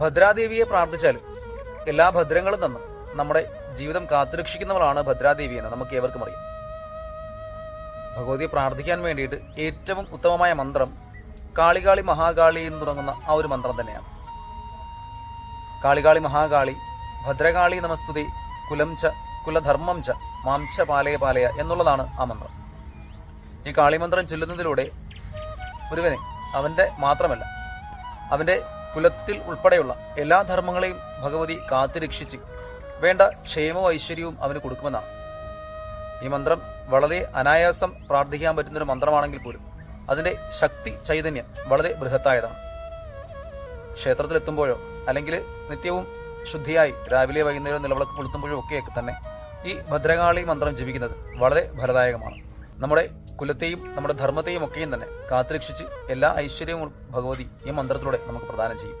ഭദ്രാദേവിയെ പ്രാർത്ഥിച്ചാലും എല്ലാ ഭദ്രങ്ങളും തന്ന് നമ്മുടെ ജീവിതം കാത്തുരക്ഷിക്കുന്നവളാണ് ഭദ്രാദേവി എന്ന് നമുക്ക് ഏവർക്കും അറിയാം. ഭഗവതിയെ പ്രാർത്ഥിക്കാൻ വേണ്ടിയിട്ട് ഏറ്റവും ഉത്തമമായ മന്ത്രം കാളികാളി മഹാകാളി എന്ന് തുടങ്ങുന്ന ആ ഒരു മന്ത്രം തന്നെയാണ്. കാളികാളി മഹാകാളി ഭദ്രകാളി നമസ്തുതി കുലം ച കുലധർമ്മം ച മാംച പാലയ പാലയ എന്നുള്ളതാണ് ആ മന്ത്രം. ഈ കാളിമന്ത്രം ചൊല്ലുന്നതിലൂടെ ഒരുവനെ അവന്റെ മാത്രമല്ല അവന്റെ കുലത്തിൽ ഉൾപ്പെടെയുള്ള എല്ലാ ധർമ്മങ്ങളെയും ഭഗവതി കാത്തുരക്ഷിച്ച് വേണ്ട ക്ഷേമവും ഐശ്വര്യവും അവന് കൊടുക്കുമെന്നാണ്. ഈ മന്ത്രം വളരെ അനായാസം പ്രാർത്ഥിക്കാൻ പറ്റുന്നൊരു മന്ത്രമാണെങ്കിൽ പോലും അതിന്റെ ശക്തി ചൈതന്യം വളരെ ബൃഹത്തായതാണ്. ക്ഷേത്രത്തിലെത്തുമ്പോഴോ അല്ലെങ്കിൽ നിത്യവും ശുദ്ധിയായി രാവിലെ വൈകുന്നേരം നിലവിളക്ക് കൊളുത്തുമ്പോഴോ ഒക്കെയൊക്കെ തന്നെ ഈ ഭദ്രകാളി മന്ത്രം ജപിക്കുന്നത് വളരെ ഫലദായകമാണ്. നമ്മുടെ കുലത്തെയും നമ്മുടെ ധർമ്മത്തെയും ഒക്കെയും തന്നെ കാത്തുരക്ഷിച്ച് എല്ലാ ഐശ്വര്യവും ഭഗവതി ഈ മന്ത്രത്തിലൂടെ നമുക്ക് പ്രദാനം ചെയ്യും.